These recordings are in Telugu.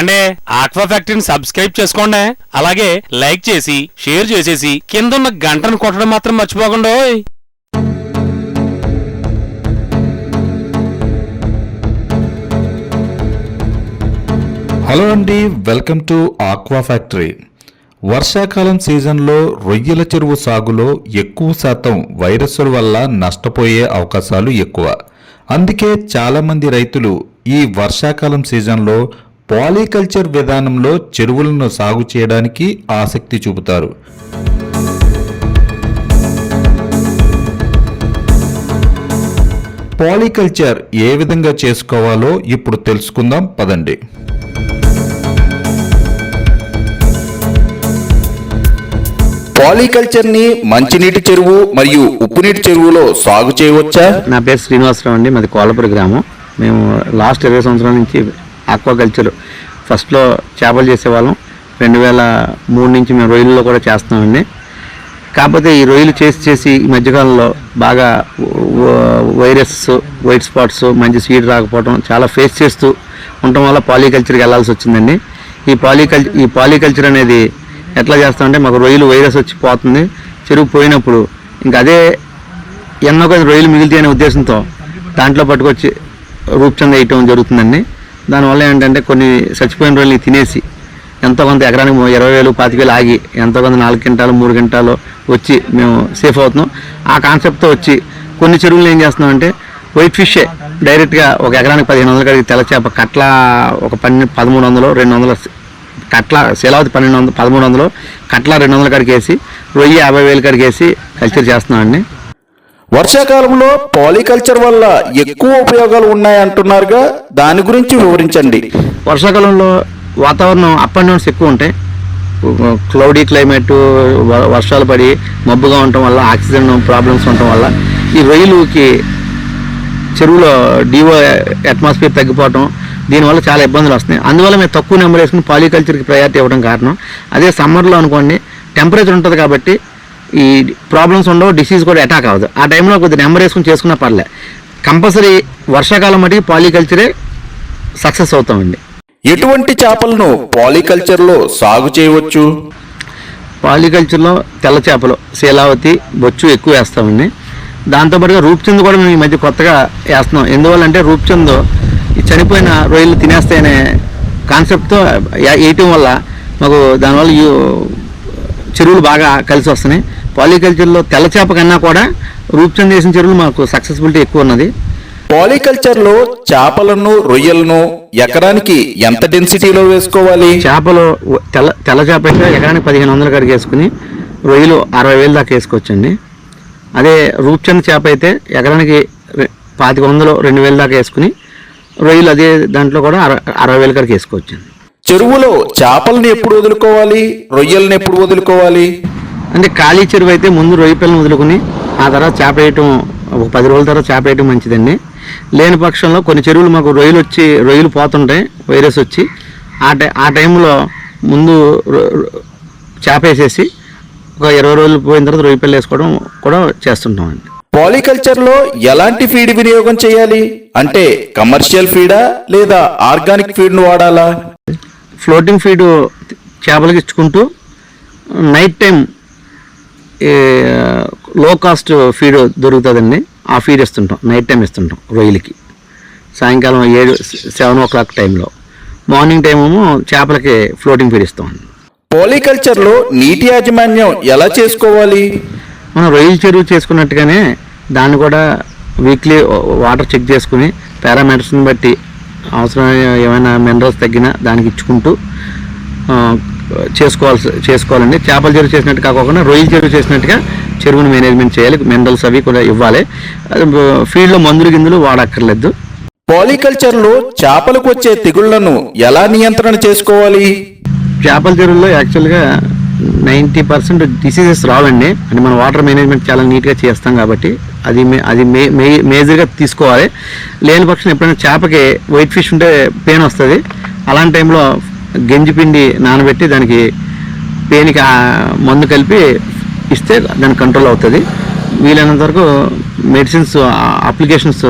ఏండే ఆక్వా ఫ్యాక్టరీని సబ్స్క్రైబ్ చేసుకోండి. అలాగే లైక్ చేసి షేర్ చేసేసి కింద ఉన్న గంటను కొట్టడం మాత్రం మర్చిపోకుండా. ఓయ్. హలో అండి వెల్కమ్ టు ఆక్వా ఫ్యాక్టరీ. వర్షాకాలం సీజన్లో రొయ్యల చెరువు సాగులో ఎక్కువ శాతం వైరస్ల వల్ల నష్టపోయే అవకాశాలు ఎక్కువ. అందుకే చాలామంది రైతులు ఈ వర్షాకాలం సీజన్లో పాలికల్చర్ విధానంలో చెరువులను సాగు చేయడానికి ఆసక్తి చూపుతారు. పాలికల్చర్ ఏ విధంగా చేసుకోవాలో ఇప్పుడు తెలుసుకుందాం పదండి. పాలికల్చర్ని మంచినీటి చెరువు మరియు ఉప్పునీటి చెరువులో సాగు చేయవచ్చా? నా పేరు శ్రీనివాసరావు అండి మాది కోలపురి గ్రామం. మేము లాస్ట్ ఇరవై సంవత్సరాల నుంచి ఆక్వాకల్చర్. ఫస్ట్లో చేపలు చేసేవాళ్ళం. రెండు వేల మూడు నుంచి మేము రొయ్యల్లో కూడా చేస్తున్నామండి. కాకపోతే ఈ రొయ్యలు చేసి చేసి ఈ మధ్యకాలంలో బాగా వైరస్ వైట్ స్పాట్స్ మంచి సీడ్ రాకపోవడం చాలా ఫేస్ చేస్తూ ఉండటం వల్ల పాలికల్చర్కి వెళ్ళాల్సి వచ్చిందండి. ఈ పాలికల్చర్ ఈ పాలికల్చర్ అనేది ఎట్లా చేస్తామంటే మాకు రొయ్యలు వైరస్ వచ్చి పోతుంది. చెరువు పోయినప్పుడు ఇంకా అదే ఎన్నో కొద్ది రొయ్యలు మిగిలితే అనే ఉద్దేశంతో దాంట్లో పట్టుకొచ్చి రూపచంద వేయటం జరుగుతుందండి. దానివల్ల ఏంటంటే కొన్ని చచ్చిపోయిన రోజులు తినేసి ఎంతో కొంత ఎకరానికి ఇరవై వేలు పాతిక వేలు ఆగి ఎంతో కొంత నాలుగు క్వింటాలు మూడు క్వింటాలు వచ్చి మేము సేఫ్ అవుతున్నాం. ఆ కాన్సెప్ట్తో వచ్చి కొన్ని చెరువులు ఏం చేస్తున్నాం అంటే వైట్ ఫిషే డైరెక్ట్గా ఒక ఎకరానికి పదిహేను వందలు కడిగి తెల్ల చేప కట్ల ఒక పన్నె పదమూడు వందలు రెండు వందలు కట్ల శీలావతి పన్నెండు వందలు పదమూడు వందలు కట్ల రెండు వందల కడిగేసి రొయ్యి యాభై వేలు కడిగేసి వేసి కల్చర్ చేస్తున్నామండి వర్షాకాలంలో పాలికల్చర్ వల్ల ఎక్కువ ఉపయోగాలు ఉన్నాయంటున్నారుగా. దాని గురించి వివరించండి. వర్షాకాలంలో వాతావరణం అప్ అండ్ డౌన్స్ ఎక్కువ ఉంటాయి క్లౌడీ క్లైమేట్ వ- వర్షాలు పడి మబ్బుగా ఉండటం వల్ల ఆక్సిజన్ ప్రాబ్లమ్స్ ఉండటం వల్ల ఈ రొయ్యలుకి చెరువులో డివో అట్మాస్ఫియర్ తగ్గిపోవటం దీనివల్ల చాలా ఇబ్బందులు వస్తున్నాయి. అందువల్ల మేము తక్కువ నెంబర్ వేసుకుని పాలికల్చర్కి ప్రయారిటీ ఇవ్వడం కారణం. అదే సమ్మర్లో అనుకోండి టెంపరేచర్ ఉంటుంది కాబట్టి ఈ ప్రాబ్లమ్స్ ఉండవు డిసీజ్ కూడా అటాక్ అవ్వదు. ఆ టైంలో కొద్దిగా నెంబర్ వేసుకుని చేసుకున్నా పర్లే. కంపల్సరీ వర్షాకాలం మటుకు పాలికల్చరే సక్సెస్ అవుతామండి. ఎటువంటి చేపలను పాలికల్చర్లో సాగు చేయవచ్చు? పాలికల్చర్లో తెల్ల చేపలు శీలావతి బొచ్చు ఎక్కువ వేస్తామండి. దాంతోపాటుగా రూప్చంద్ కూడా మేము ఈ మధ్య కొత్తగా వేస్తున్నాం. ఎందువల్లంటే రూప్చంద్ ఈ చనిపోయిన రొయ్యలు తినేస్తాయనే కాన్సెప్ట్తో వేయటం వల్ల మాకు దానివల్ల చెరువులు బాగా కలిసి వస్తున్నాయి. పాలికల్చర్లో తెల్ల చేప కన్నా కూడా రూప్చంద్ వేసిన చెరువులు మాకు సక్సెస్బిలిటీ ఎక్కువ ఉన్నది. పాలికల్చర్లో చేపలను రొయ్యలను ఎకరానికి ఎంత డెన్సిటీలో వేసుకోవాలి? చేపలు తెల్ల తెల్ల చేప అయితే ఎకరానికి పదిహేను వందల కాడికి వేసుకుని రొయ్యలు అరవై వేలు దాకా వేసుకోవచ్చండి. అదే రూప్చంద్ చేప అయితే ఎకరానికి పాతిక వందలు రెండు వేలు దాకా వేసుకుని రొయ్యలు అదే దాంట్లో కూడా అర అరవై వేల కాడికి వేసుకోవచ్చండి. చెరువులో చేపలను ఎప్పుడు వదులుకోవాలి? రొయ్యలను ఎప్పుడు వదులుకోవాలి? అంటే ఖాళీ చెరువు అయితే ముందు రొయ్య పిల్లని వదులుకుని ఆ తర్వాత చేప వేయటం ఒక పది రోజుల తర్వాత చేప వేయటం మంచిదండి. లేని పక్షంలో కొన్ని చెరువులు మాకు రొయ్యలు వచ్చి రొయ్యలు పోతుంటాయి వైరస్ వచ్చి ఆ టై ఆ టైంలో ముందు చేప వేసేసి ఒక ఇరవై రోజులు పోయిన తర్వాత రొయ్య పిల్ల వేసుకోవడం కూడా చేస్తుంటామండి. పాలికల్చర్లో ఎలాంటి ఫీడ్ వినియోగం చేయాలి? అంటే కమర్షియల్ ఫీడా లేదా ఆర్గానిక్ ఫీడ్ను వాడాలా? ఫ్లోటింగ్ ఫీడ్ చేపలకి ఇచ్చుకుంటూ నైట్ టైం లో కాస్ట్ ఫీడ్ దొరుకుతుందండి. ఆ ఫీడ్ ఇస్తుంటాం. నైట్ టైం ఇస్తుంటాం రొయ్యలకి. సాయంకాలం ఏడు సెవెన్ ఓ క్లాక్ టైంలో మార్నింగ్ టైం ఏమో చేపలకి ఫ్లోటింగ్ ఫీడ్ ఇస్తామండి పాలికల్చర్లో నీటి యాజమాన్యం ఎలా చేసుకోవాలి? మనం రొయ్యల చెరువు చేసుకున్నట్టుగానే దాన్ని కూడా వీక్లీ వాటర్ చెక్ చేసుకుని పారామీటర్స్ని బట్టి అవసరం ఏమైనా మినరల్స్ తగ్గినా దానికి ఇచ్చుకుంటూ చేసుకోవాల్సి చేసుకోవాలండి. చేపల చెరువు చేసినట్టు కాకుండా రొయ్యల చెరువు చేసినట్టుగా చెరువుని మేనేజ్మెంట్ చేయాలి. మినరల్స్ అవి కూడా ఇవ్వాలి. ఫీల్డ్లో మందులు గిందులు వాడక్కర్లేదు. పాలికల్చర్లో చేపలకు వచ్చే తెగుళ్ళను ఎలా నియంత్రణ చేసుకోవాలి? చేపల చెరువుల్లో యాక్చువల్గా నైంటీ పర్సెంట్ డిసీజెస్ రావండి. అంటే మనం వాటర్ మేనేజ్మెంట్ చాలా నీట్గా చేస్తాం కాబట్టి అది మే అది మే మే- మేజర్గా తీసుకోవాలి. లేని పక్షం ఎప్పుడైనా చేపకి వైట్ ఫిష్ ఉంటే పెయిన్ వస్తుంది. అలాంటి టైంలో గంజి పిండి నానబెట్టి దానికి పెయిన్కి మందు కలిపి ఇస్తే దాని కంట్రోల్ అవుతుంది. వీలైనంత వరకు మెడిసిన్స్ అప్లికేషన్స్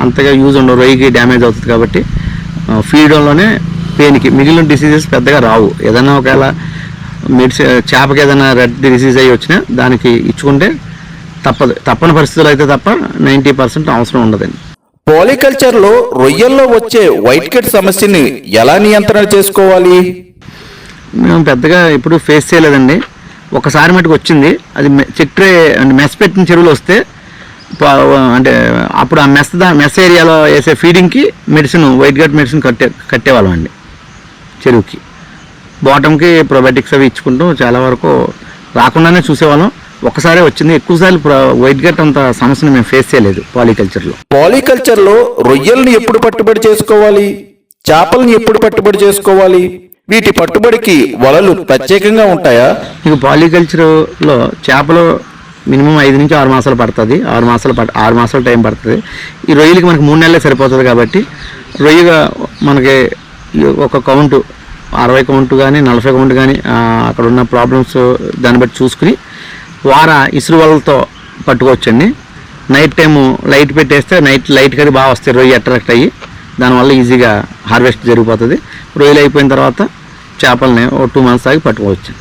అంతగా యూజ్ ఉండవు. రొయ్యకి డ్యామేజ్ అవుతుంది కాబట్టి ఫీడ్లోనే పెయిన్కి మిగిలిన డిసీజెస్ పెద్దగా రావు. ఏదైనా ఒకవేళ మెడిసిన్ చేపకి ఏదైనా రెడ్ డిసీజ్ అయ్యి వచ్చినా దానికి ఇచ్చుకుంటే తప్పదు. తప్పని పరిస్థితులు అయితే తప్ప నైంటీ పర్సెంట్ అవసరం ఉండదండి పాలికల్చర్లో రొయ్యల్లో వచ్చే వైట్ కట్ సమస్యని ఎలా నియంత్రణ చేసుకోవాలి? మేము పెద్దగా ఎప్పుడు ఫేస్ చేయలేదండి. ఒకసారి మటుకు వచ్చింది. అది మె- చెక్ ట్రే అంటే మెస్ పెట్టిన చెరువులు వస్తే అంటే అప్పుడు ఆ మెస్ దా మెస్ ఏరియాలో వేసే ఫీడింగ్కి మెడిసిన్ వైట్ గట్ మెడిసిన్ కట్టే కట్టేవాళ్ళం అండి చెరువుకి. బాటంకి ప్రొబయోటిక్స్ అవి ఇచ్చుకుంటూ చాలా వరకు రాకుండానే చూసేవాళ్ళం. ఒకసారి వచ్చింది ఎక్కువసార్లు వైట్ గట్ అంత సమస్యను మేము ఫేస్ చేయలేదు పాలికల్చర్లో. పాలికల్చర్లో రొయ్యల్ని ఎప్పుడు పట్టుబడి చేసుకోవాలి? చేపల్ని ఎప్పుడు పట్టుబడి చేసుకోవాలి? వీటి పట్టుబడికి వలలు ప్రత్యేకంగా ఉంటాయా? మీకు పాలికల్చర్లో చేపలు మినిమం ఐదు నుంచి ఆరు మాసాలు పడుతుంది. ఆరు మాసాలు పట్ ఆరు మాసాలు టైం పడుతుంది. ఈ రొయ్యలకి మనకి మూడు నెలలే సరిపోతుంది కాబట్టి రొయ్యగా మనకి ఒక కౌంటు అరవై కౌంట్ కానీ నలభై కౌంట్ కానీ అక్కడ ఉన్న ప్రాబ్లమ్స్ దాన్ని బట్టి చూసుకుని వార ఇసురు వలలతో పట్టుకోవచ్చండి. నైట్ టైము లైట్ పెట్టేస్తే నైట్ లైట్ కది బాగా వస్తాయి రొయ్య అట్రాక్ట్ అయ్యి. దానివల్ల ఈజీగా హార్వెస్ట్ జరిగిపోతుంది. రొయ్యలు అయిపోయిన తర్వాత చేపల్ని ఓ టూ మంత్స్ ఆగి పట్టుకోవచ్చు.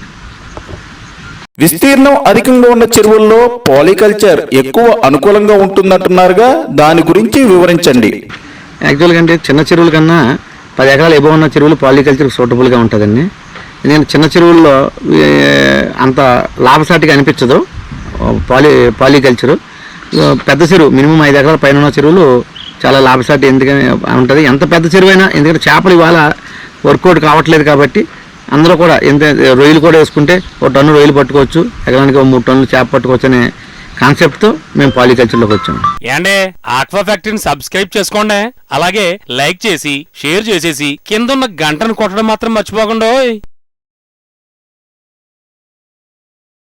విస్తీర్ణం అధికంగా ఉన్న చెరువుల్లో పాలికల్చర్ ఎక్కువ అనుకూలంగా ఉంటుందంటున్నారుగా దాని గురించి వివరించండి. యాక్చువల్గా అంటే చిన్న చెరువుల కన్నా పది ఎకరాలు ఎబో ఉన్న చెరువులు పాలికల్చర్ సూటబుల్గా ఉంటుందండి. ఎందుకంటే చిన్న చెరువుల్లో అంత లాభసాటిగా అనిపించదు. పాలి పాలికల్చరు. పెద్ద చెరువు మినిమం ఐదు ఎకరాల పైన ఉన్న చెరువులు చాలా లాభసాటి ఎందుకని ఉంటుంది. ఎంత పెద్ద చెరువైనా ఎందుకంటే చేపలు ఇవాళ వర్కౌట్ కావట్లేదు కాబట్టి అందరూ కూడా ఎంత రొయ్యలు కూడా వేసుకుంటే ఒక టన్ను రొయ్యలు పట్టుకోవచ్చు. ఎకరానికి ఒక మూడు టన్నులు చేప పట్టుకోవచ్చు అనే కాన్సెప్ట్తో మేము పాలికల్చర్లోకి వచ్చాము ఏండే ఆక్వా ఫ్యాక్టరీని సబ్స్క్రైబ్ చేసుకోండి అలాగే లైక్ చేసి షేర్ చేసేసి కింద ఉన్న గంటను కొట్టడం మాత్రం మర్చిపోకండి